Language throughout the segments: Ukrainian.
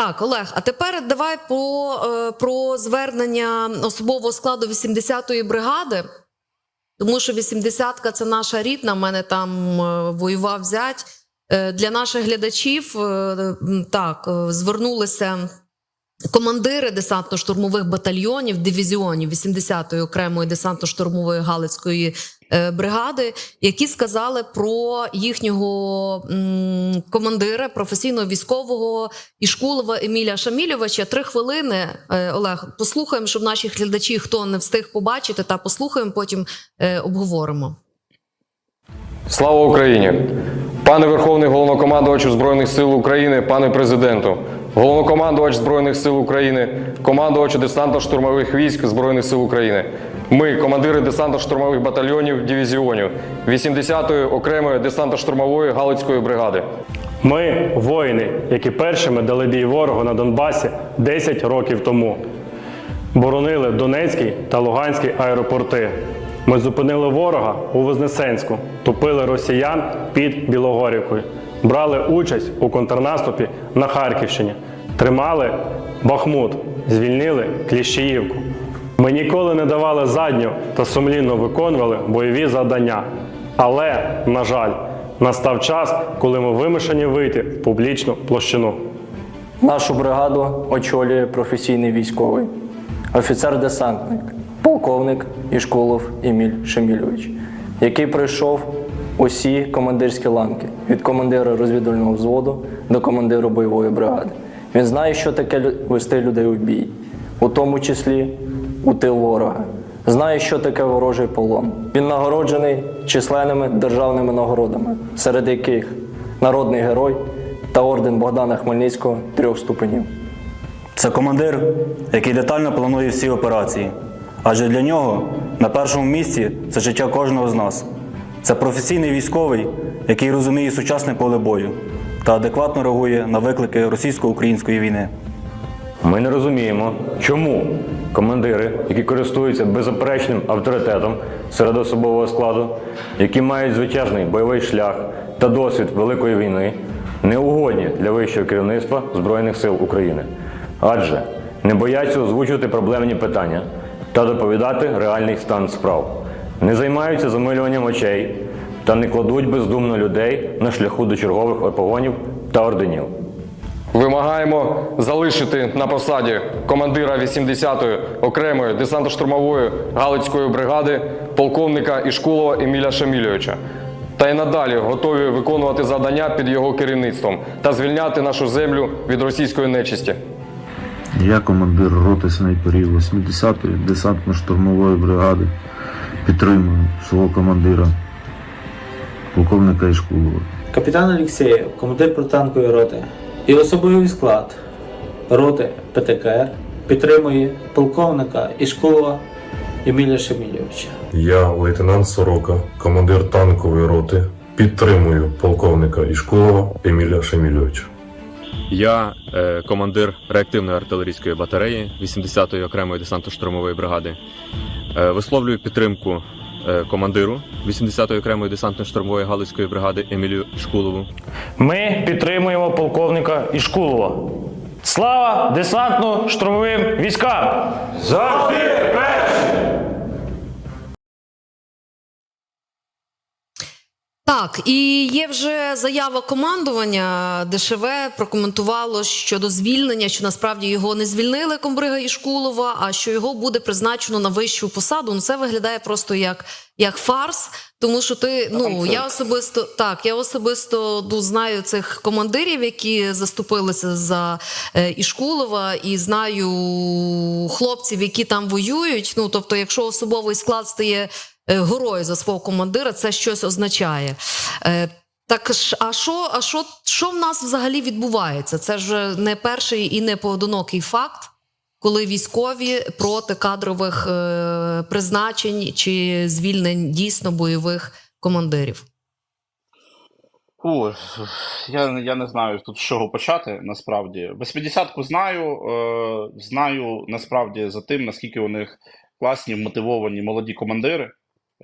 Так, Олег, а тепер давай по, е, про звернення особового складу 80-ї бригади. Тому що 80-ка це наша рідна, в мене там е, воював зять. Е, Для наших глядачів так звернулися командири десантно-штурмових батальйонів, дивізіонів 80-ї окремої десантно-штурмової галицької е, бригади, які сказали про їхнього командира професійного військового Ішкулова Еміля Шамільовича. Три хвилини. Е, Олег, послухаємо, щоб наші глядачі, хто не встиг побачити, та послухаємо, потім е, обговоримо. Слава Україні! Пане Верховний головнокомандувачу Збройних сил України, пане президенту, головнокомандувач Збройних сил України, командувачу десантно-штурмових військ Збройних сил України. Ми, командири десантно-штурмових батальйонів дивізіонів 80-ї окремої десантно-штурмової Галицької бригади. Ми воїни, які першими дали бій ворогу на Донбасі 10 років тому. Боронили Донецький та Луганський аеропорти. Ми зупинили ворога у Вознесенську, тупили росіян під Білогорівкою, брали участь у контрнаступі на Харківщині, тримали Бахмут, звільнили Кліщіївку. Ми ніколи не давали задню та сумлінно виконували бойові завдання. Але, на жаль, настав час, коли ми вимушені вийти в публічну площину. Нашу бригаду очолює професійний військовий, офіцер-десантник, полковник Ішкулов Еміль Шемільович, який пройшов усі командирські ланки від командира розвідувального взводу до командира бойової бригади. Він знає, що таке вести людей у бій, у тому числі у тил ворога. Знає, що таке ворожий полон. Він нагороджений численними державними нагородами, серед яких народний герой та орден Богдана Хмельницького трьох ступенів. Це командир, який детально планує всі операції. Адже для нього на першому місці це життя кожного з нас. Це професійний військовий, який розуміє сучасне поле бою та адекватно реагує на виклики російсько-української війни. Ми не розуміємо, чому командири, які користуються беззаперечним авторитетом серед особового складу, які мають звичайний бойовий шлях та досвід Великої війни, не угодні для вищого керівництва Збройних сил України, адже не бояться озвучувати проблемні питання та доповідати реальний стан справ, не займаються замилюванням очей та не кладуть бездумно людей на шляху до чергових погонів та орденів. Вимагаємо залишити на посаді командира 80-ї окремої десантно-штурмової Галицької бригади полковника Ішкулова Еміля Шамільовича. Та й надалі готові виконувати завдання під його керівництвом та звільняти нашу землю від російської нечисті. Я командир роти снайперів 80-ї десантно-штурмової бригади. Підтримую свого командира, полковника Ішкулова. Капітан Олексєєв, командир протитанкової роти і особовий склад роти ПТКР підтримує полковника Ішкулова Еміля Шемільовича. Я, лейтенант Сорока, командир танкової роти, підтримую полковника Ішкулова Еміля Шемільовича. Я е, командир реактивної артилерійської батареї 80-ї окремої десантно-штурмової бригади. Е, висловлюю підтримку е, командиру 80-ї окремої десантно-штурмової галицької бригади Емілію Шкулову. Ми підтримуємо полковника Ішкулова. Слава десантно-штурмовим військам! Завжди Так, і є вже заява командування. ДШВ прокоментувало щодо звільнення, що насправді його не звільнили комбрига Ішкулова, а що його буде призначено на вищу посаду. Ну це виглядає просто як, як фарс. Тому що ти ну я особисто так, я особисто ну, знаю цих командирів, які заступилися за е, Ішкулова, і знаю хлопців, які там воюють. Ну тобто, якщо особовий склад стає е, горою за свого командира, це щось означає. Е, так а що, а що, що в нас взагалі відбувається? Це ж не перший і не поодинокий факт, коли військові проти кадрових е, призначень чи звільнень дійсно бойових командирів. Фу, я, я не знаю тут з чого почати насправді. 80-ку знаю, е, знаю насправді за тим, наскільки у них класні, мотивовані молоді командири.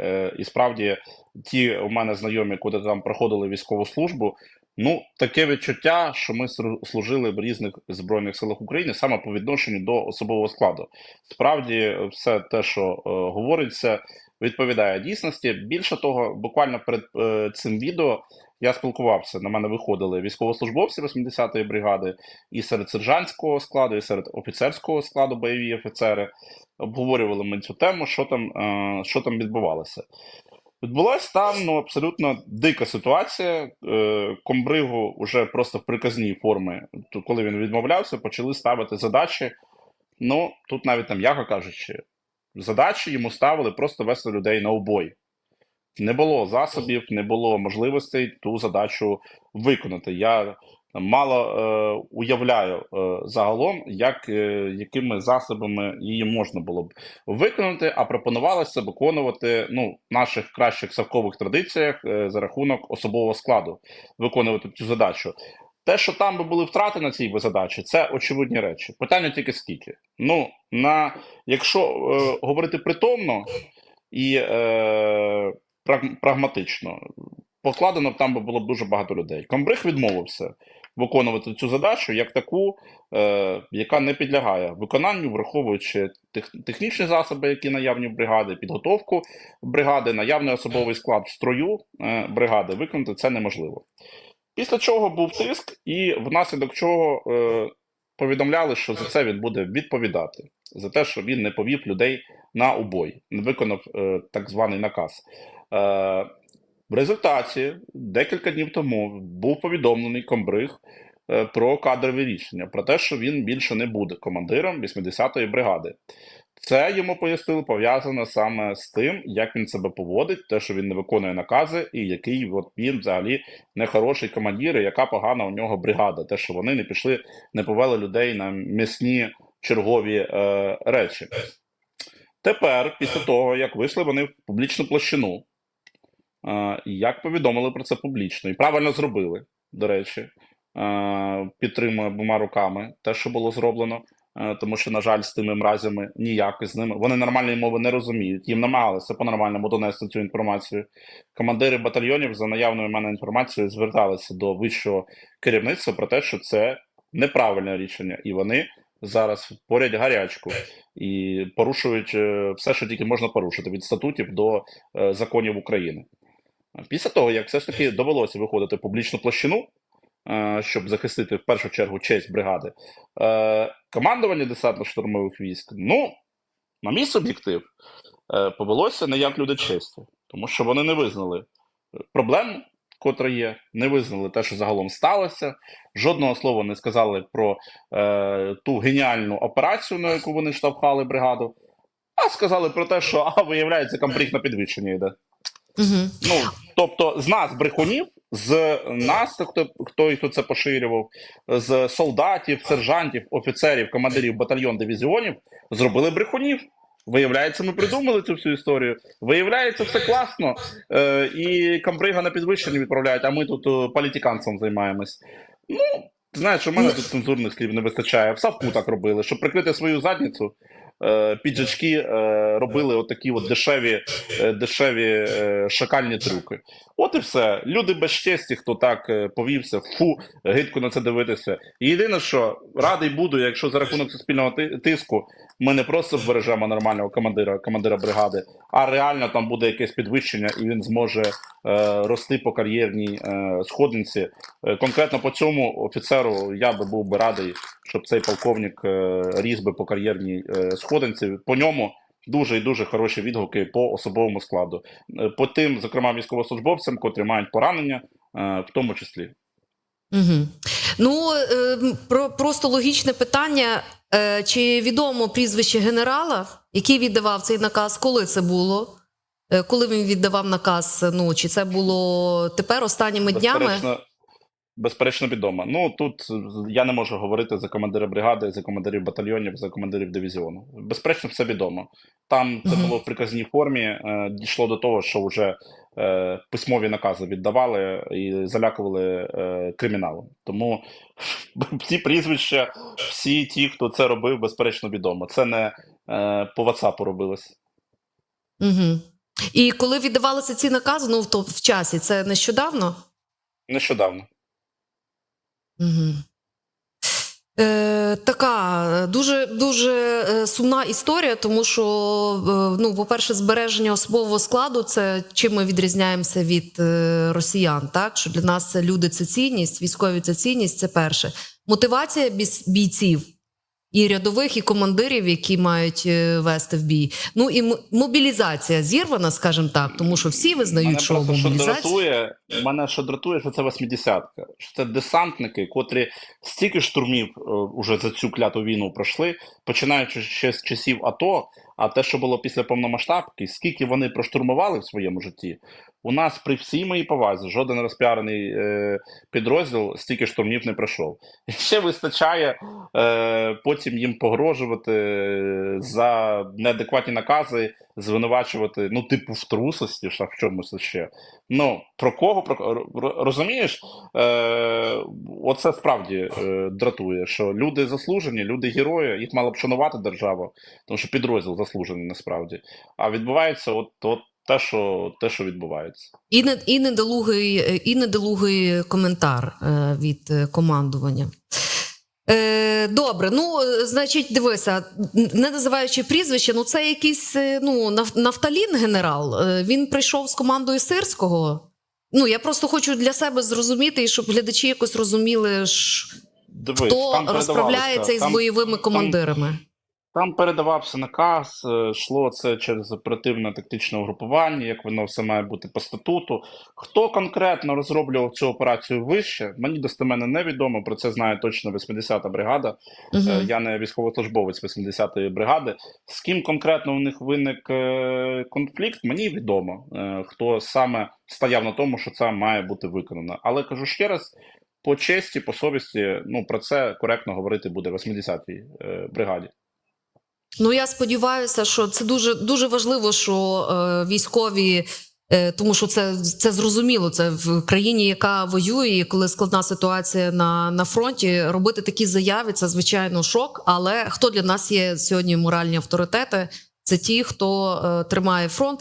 Е, і справді, ті у мене знайомі, куди там проходили військову службу, Ну, таке відчуття, що ми служили в різних збройних силах України саме по відношенню до особового складу. Справді, все те, що е, говориться, відповідає дійсності. Більше того, буквально перед е, цим відео я спілкувався. На мене виходили військовослужбовці 80-ї бригади, і серед сержантського складу, і серед офіцерського складу бойові офіцери. Обговорювали ми цю тему, що там, е, що там відбувалося. Відбулася там ну, абсолютно дика ситуація. Е, Комбригу вже просто в приказній формі, коли він відмовлявся, почали ставити задачі. Ну, тут навіть там, м'яко кажучи, задачі йому ставили просто вести людей на обой. Не було засобів, не було можливостей ту задачу виконати. Я мало е, уявляю е, загалом, як, е, якими засобами її можна було б виконати, а пропонувалося виконувати ну, в наших кращих совкових традиціях е, за рахунок особового складу виконувати цю задачу. Те, що там би були втрати на цій задачі, це очевидні речі. Питання тільки скільки. Ну, на, якщо е, говорити притомно і е, прагматично, покладено там би було б дуже багато людей. Комбриг відмовився виконувати цю задачу як таку, е, яка не підлягає виконанню, враховуючи тех, технічні засоби, які наявні в бригади, підготовку бригади, наявний особовий склад в строю е, бригади, виконати це неможливо. Після чого був тиск, і внаслідок чого е, повідомляли, що за це він буде відповідати, за те, що він не повів людей на убой, не виконав е, так званий наказ. Е, в результаті декілька днів тому був повідомлений комбриг е, про кадрові рішення, про те, що він більше не буде командиром 80-ї бригади. Це йому пояснили пов'язано саме з тим, як він себе поводить, те, що він не виконує накази, і який от він взагалі нехороший командир, і яка погана у нього бригада. Те, що вони не пішли, не повели людей на м'ясні чергові е, речі. Тепер, після того, як вийшли вони в публічну площину, як повідомили про це публічно, і правильно зробили, до речі, підтримує обома руками те, що було зроблено. Тому що, на жаль, з тими мразями ніяк з ними. Вони нормальної мови не розуміють. Їм намагалися по-нормальному донести цю інформацію. Командири батальйонів за наявною в мене інформацією зверталися до вищого керівництва про те, що це неправильне рішення, і вони зараз порять гарячку і порушують е, все, що тільки можна порушити від статутів до е, законів України. Після того, як все ж таки довелося виходити в публічну площину, е, щоб захистити в першу чергу честь бригади, е, командування десантно-штурмових військ, ну, на мій суб'єктив, е, повелося не як люди честі, тому що вони не визнали проблем, котра є, не визнали те, що загалом сталося. Жодного слова не сказали про е, ту геніальну операцію, на яку вони штовхали бригаду, а сказали про те, що а, виявляється, комплект на підвищення йде. Угу. Ну, тобто, з нас, брехунів, з нас, хто, хто і хто це поширював, з солдатів, сержантів, офіцерів, командирів батальйон дивізіонів, зробили брехунів. Виявляється, ми придумали цю всю історію. Виявляється, все класно. Е, і комбрига на підвищення відправляють, а ми тут е, політиканством займаємось. Ну, знаєш, у мене тут цензурних слів не вистачає. В Савку так робили, щоб прикрити свою задницю. Е, піджачки е, робили отакі от дешеві, е, дешеві шакальні трюки. От і все. Люди без честі, хто так повівся, фу, гидко на це дивитися. І єдине, що радий буду, якщо за рахунок суспільного тиску ми не просто збережемо нормального командира, командира бригади, а реально там буде якесь підвищення, і він зможе е, рости по кар'єрній е, сходинці. Е, конкретно по цьому офіцеру я би був би радий, щоб цей полковник е, ріс би по кар'єрній е, сходинці. По ньому дуже і дуже хороші відгуки по особовому складу, Е, по тим, зокрема, військовослужбовцям, котрі мають поранення, е, в тому числі. Угу. Ну, е, про, просто логічне питання. Е, чи відомо прізвище генерала, який віддавав цей наказ, коли це було? Е, коли він віддавав наказ? Ну, чи це було тепер останніми днями? Безперечно, безперечно відомо. Ну тут я не можу говорити за командира бригади, за командирів батальйонів, за командирів дивізіону. Безперечно, все відомо. Там це було в приказній формі. е, Дійшло до того, що вже е, письмові накази віддавали і залякували е, криміналом. Тому ці прізвища, всі ті, хто це робив, безперечно відомо. Це не е, по WhatsApp робилось. Угу. І коли віддавалися ці накази, ну то, в часі, це нещодавно? Нещодавно. Угу. Е, така дуже дуже е, сумна історія, тому що, е, ну, по-перше, збереження особового складу це чим ми відрізняємося від е, росіян. Так що для нас люди це цінність, військові це цінність. Це перше. Мотивація бійців і рядових, і командирів, які мають е, вести в бій. Ну і мобілізація зірвана, скажімо так, тому що всі визнають, Мене що просто що дратує, мене що дратує, що це 80-ка. Що це десантники, котрі стільки штурмів е, уже за цю кляту війну пройшли, починаючи ще з часів АТО, а те, що було після повномасштабки, скільки вони проштурмували в своєму житті, у нас при всій моїй повазі жоден розпіарений е, підрозділ стільки штурмів не пройшов. І ще вистачає е, потім їм погрожувати е, за неадекватні накази, звинувачувати, ну, типу, в трусості, в чомусь ще. Ну, про кого? Про розумієш? Е, оце справді е, дратує, що люди заслужені, люди герої, їх мала б шанувати держава, тому що підрозділ заслужений насправді. А відбувається от, от те, що, те, що відбувається. І, не, і, недолугий, і недолугий коментар е, від командування. Е, добре, ну, значить, дивися, не називаючи прізвище, ну це якийсь е, ну, нафталін генерал. Е, він прийшов з командою Сирського. Ну, я просто хочу для себе зрозуміти, і щоб глядачі якось розуміли, Дивись, хто розправляється із там- бойовими командирами. Там передавався наказ, е, йшло це через оперативно-тактичне угрупування, як воно все має бути по статуту. Хто конкретно розроблював цю операцію вище, мені достеменно невідомо. Про це знає точно 80-та бригада. Е, Я не військовослужбовець 80-ї бригади. З ким конкретно у них виник е, конфлікт, мені відомо, хто саме стояв на тому, що це має бути виконано. Але кажу ще раз. По честі, по совісті, ну про це коректно говорити буде 80-й е, бригаді. Ну я сподіваюся, що це дуже дуже важливо, що е, військові. е, Тому що це, це зрозуміло. Це в країні, яка воює, коли складна ситуація на, на фронті, робити такі заяви це звичайно шок. Але хто для нас є сьогодні моральні авторитети? Це ті, хто е, тримає фронт.